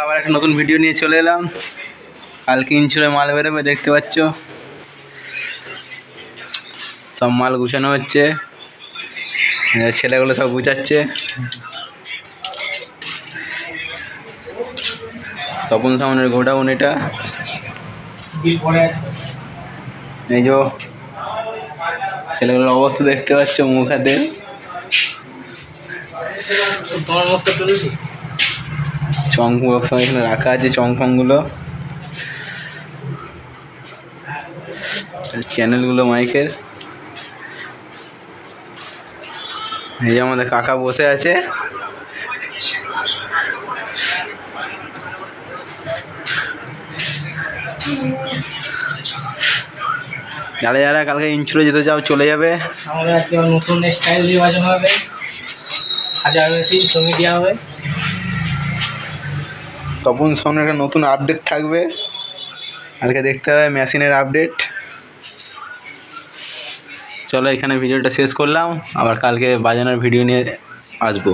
আবার একটা নতুন ভিডিও নিয়ে চলে এলাম। কালকে ইনচুরে মাল বেরোবে, দেখতে পাচ্ছ। সব মাল গুছানো হচ্ছে। ছেলেগুলো সব গুছাচ্ছে। তপন সামনের গোডাউন এটা। এই যে ছেলেগুলোর অবস্থা দেখতে পাচ্ছ মুখ হাতে তোমার চং বক্স এখানে রাখা আছে চং ফংগুলো চ্যানেলগুলো মাইকের। এই যে আমাদের কাকা বসে আছে। যারা যারা কালকে ইনচুরে যেতে চাও চলে যাবে। আমাদের নতুন স্টাইল বাজানো হবে। হাজার মেশিন ছবি দেওয়া হবে। তপন সামনে একটা নতুন আপডেট থাকবে। আজকে দেখতে হবে মেশিনের আপডেট চলো এখানে ভিডিওটা শেষ করলাম। আবার কালকে বাজানোর ভিডিও নিয়ে আসব।